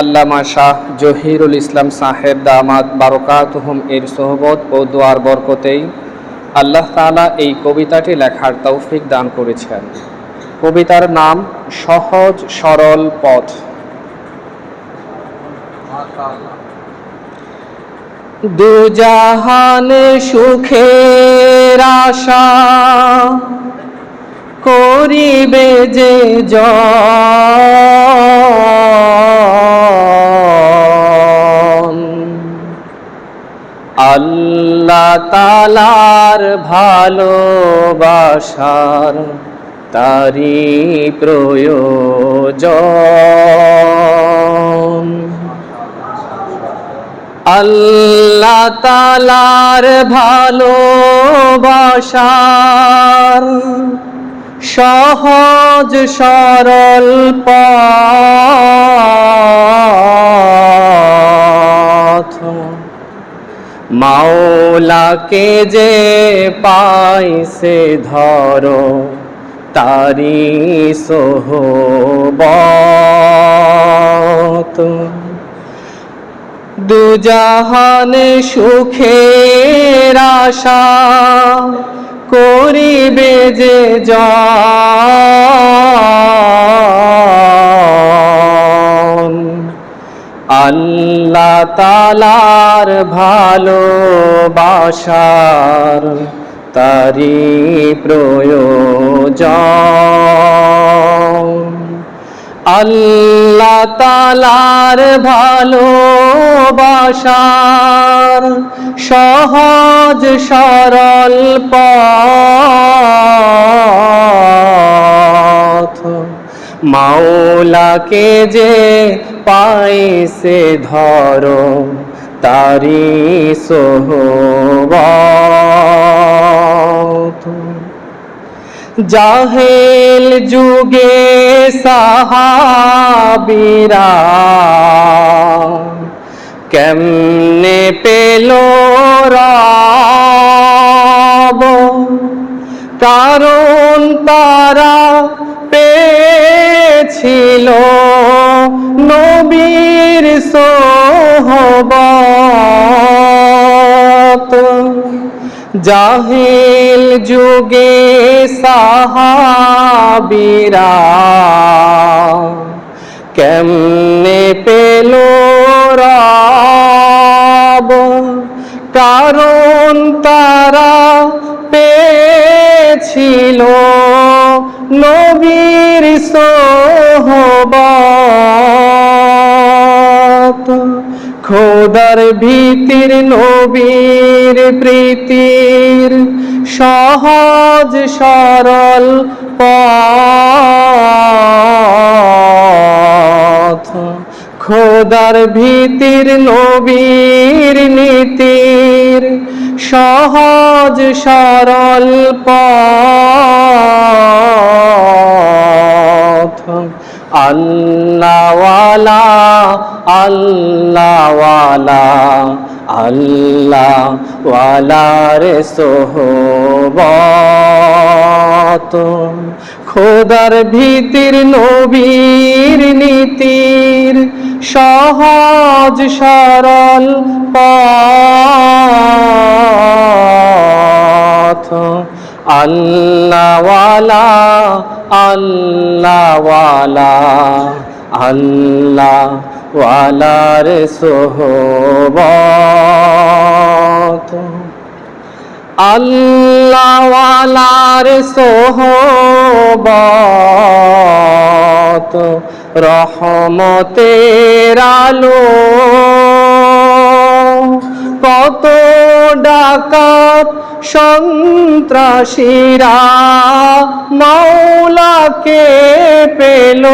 আল্লামা শাহ জহিরুল ইসলাম সাহেব দামাত বারকাতহুম এর সোহবত ও দোয়ার বরকতেই আল্লাহ তাআলা এই কবিতাটি লেখার তৌফিক দান করেছেন। কবিতার নাম সহজ সরল পথ। দুজাহানে সুখের আশা করিবে যে জন তালার ভালোবাসার তারি প্রয়োজন। আল্লাহ তালার ভালোবাসার সহজ সরল পথ মাওলাকে যে পাইছে ধরো তারি সোহবত। দুজাহানে সুখের আশা করিবে যে জন। আল্লাহ তালার ভালোবাসার তারি প্রয়োজন। আল্লাহ তালার ভালোবাসার সহজ সরল পথ। মাওলাকে যে পাইছে ধরো তারি সোহবত। জাহেল যুগে সাহাবিরা কেমনে পেল কারণ তারা পেয়েছিল নবীর সোহবত। জাহিল যুগে সাহাবিরা কেমনে পেল কারণ তারা পেয়েছিল নবীর সোহবত। খোদার ভীতির নবীর প্রীতির সহজ সরল পথ। খোদার ভীতির নবীর নীতির সহজ সরল পথ। আল্লাহওয়ালা আল্লাহওয়ালা আল্লাহ ওয়ালার সোহবত। খোদার ভীতির নবীর নীতির সহজ সরল পথ। আল্লাহওয়ালা আল্লাহওয়ালা আল্লাহ ওয়ালার সোহবত। আল্লাহওয়ালার সোহবত রহমতের আলো। কত ডাকাত সন্ত্রাসীরা মাওলাকে পেল।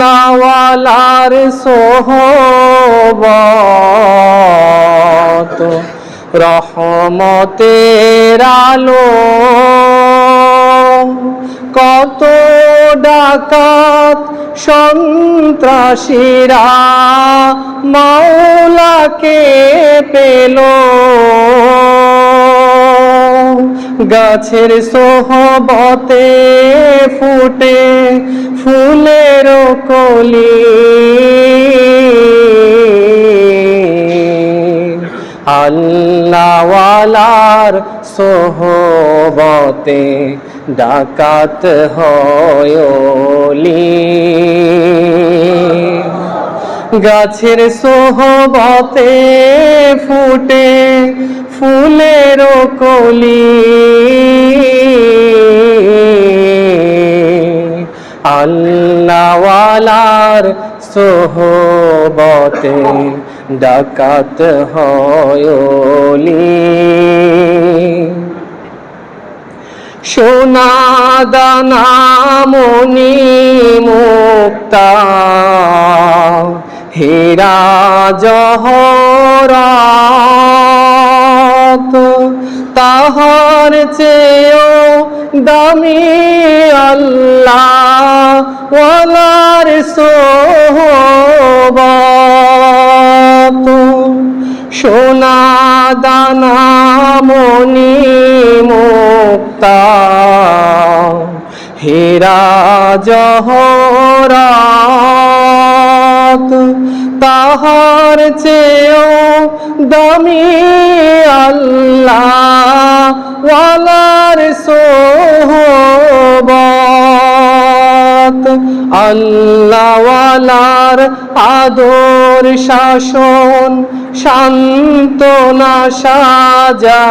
আল্লাহওয়ালার সোহবত রহমতের আলো কত ডাকাত সন্ত্রাসীরা মাওলাকে পেল। গাছের সোহবতে ফুটে ফুলের কলি। আল্লাহওয়ালার সোহবতে ডাকাত হয়লি গাছের সোহবতে ফুটে ফুলের কলি। আল্লাহওয়ালার সোহবতে ডাকাত হয়লি সোনা দানা মুক্তা। হীরা জহরাত তাহার চেয়েও দামি আল্লাহ ওয়ালার সোহবত সোনা দানা মনি মুক্তা হীরা জহরাত তাহার চেয়েও দামি আল্লাহ ওয়ালার আল্লাহওয়ালার আদর শাসন শান্ত না সাজা।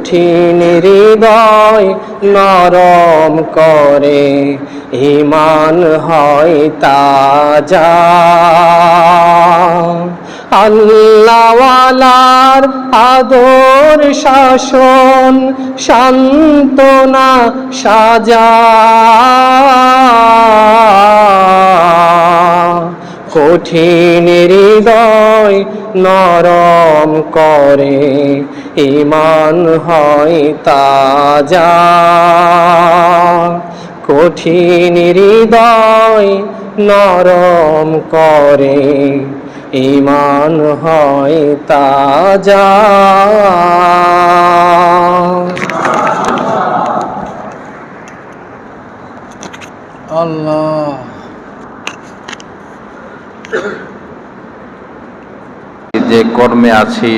কঠিন হৃদয় নরম করে ইমান হয় তাজা। আল্লাহওয়ালার আদর শাসন শান্তনা সাজা। কঠিন হৃদয় নরম করে ইমান হয় তাজা। কঠিন হৃদয় নরম করে ইমান হয় তাজা। আল্লাহ। যে কর্মে আছি